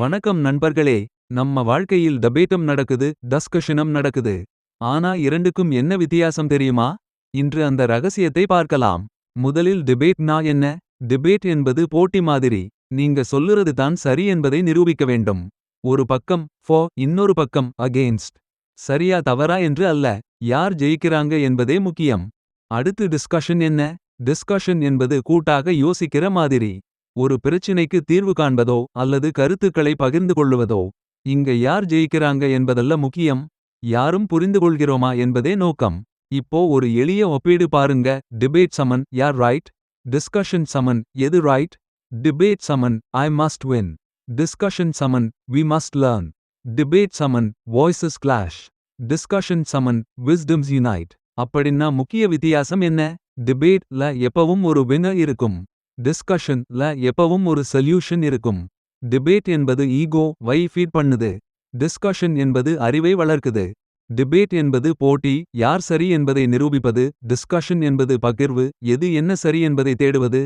வணக்கம் நண்பர்களே. நம்ம வாழ்க்கையில் தபேட்டம் நடக்குது டஸ்கஷனம் நடக்குது. ஆனா இரண்டுக்கும் என்ன வித்தியாசம் தெரியுமா? இன்று அந்த ரகசியத்தை பார்க்கலாம். முதலில் டிபேட்னா என்ன? டிபேட் என்பது போட்டி மாதிரி. நீங்க சொல்லுறது தான் சரி என்பதை நிரூபிக்க வேண்டும். ஒரு பக்கம் ஃபோ இன்னொரு பக்கம் அகெயின்ஸ்ட் சரியா தவறா என்று அல்ல. யார் ஜெயிக்கிறாங்க என்பதே முக்கியம். அடுத்து டிஸ்கஷன் என்ன? டிஸ்கஷன் என்பது கூட்டாக யோசிக்கிற மாதிரி. ஒரு பிரச்சினைக்கு தீர்வு காண்பதோ அல்லது கருத்துக்களை பகிர்ந்து கொள்ளுவதோ. இங்க யார் ஜெயிக்கிறாங்க என்பதல்ல முக்கியம். யாரும் புரிந்துகொள்கிறோமா என்பதே நோக்கம். இப்போ ஒரு எளிய ஒப்பீடு பாருங்க. டிபேட் சமன் யார் ரைட் டிஸ்கஷன் சமன் எது ரைட் டிபேட் சமன் ஐ மஸ்ட் வின் டிஸ்கஷன் சமன் வி மஸ்ட் லேர்ன் டிபேட் சமன் வாய்ஸஸ் கிளாஷ் டிஸ்கஷன் சமன் விஸ்டம்ஸ் யுனைட் அப்படின்னா முக்கிய வித்தியாசம் என்ன? டிபேட்ல எப்பவும் ஒரு வினர் இருக்கும். டிஸ்கஷன்ல எப்பவும் ஒரு சொல்யூஷன் இருக்கும். டிபேட் என்பது ஈகோ வை ஃபீட் பண்ணுது. டிஸ்கஷன் என்பது அறிவை வளர்க்குது. டிபேட் என்பது போட்டி யார் சரி என்பதை நிரூபிப்பது. டிஸ்கஷன் என்பது பகிர்வு எது என்ன சரி என்பதை தேடுவது.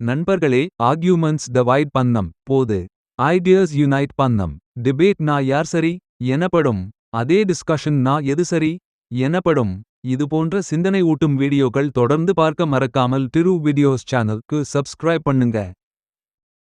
நண்பர்களே ஆர்கியூமெண்ட்ஸ் டிவைட் பண்ணம் போது. ஐடியாஸ் யுனைட் பண்ணம். டிபேட் நான் யார் சரி? எனப்படும். அதே டிஸ்கஷன் நான் எது சரி? எனப்படும். இதுபோன்ற சிந்தனை ஊட்டும் வீடியோக்கள் தொடர்ந்து பார்க்க மறக்காமல் டிரு வீடியோஸ் சேனலுக்கு சப்ஸ்கிரைப் பண்ணுங்க.